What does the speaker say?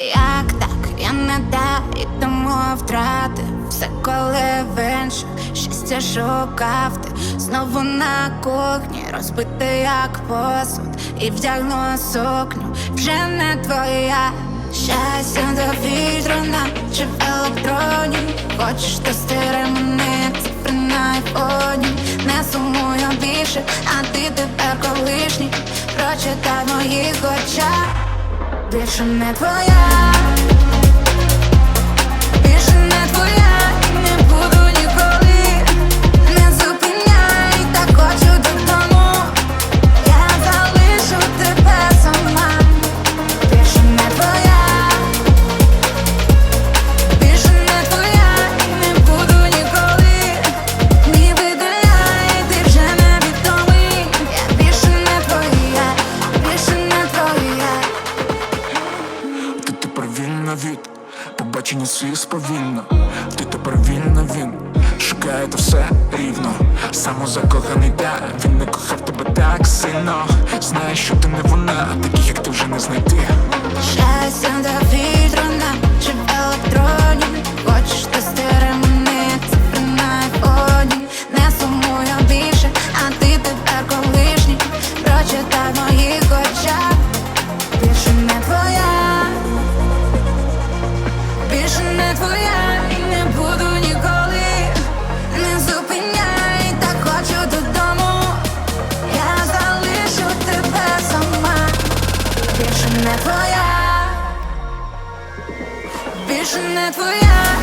Як так, я не і тому втратив все, коли в інших щастя шукав ти знову на кухні, розбити як посуд, і вдягну сукню, вже не твоя. Щастя до вітру наче в електроні? Хочеш то стири мене, цифри на айфоні? Не сумую більше, а ти тепер колишній. Прочитай моїх очах Більше не твоя. Більше не твоя побачення сліз повільно Ти тепер вільна він шукає то все рівно. Самозакоханий, та він не кохав тебе так сильно. Знаєш, що ти не вона, таких як ти вже не знайти Більше твоя. Більше твоя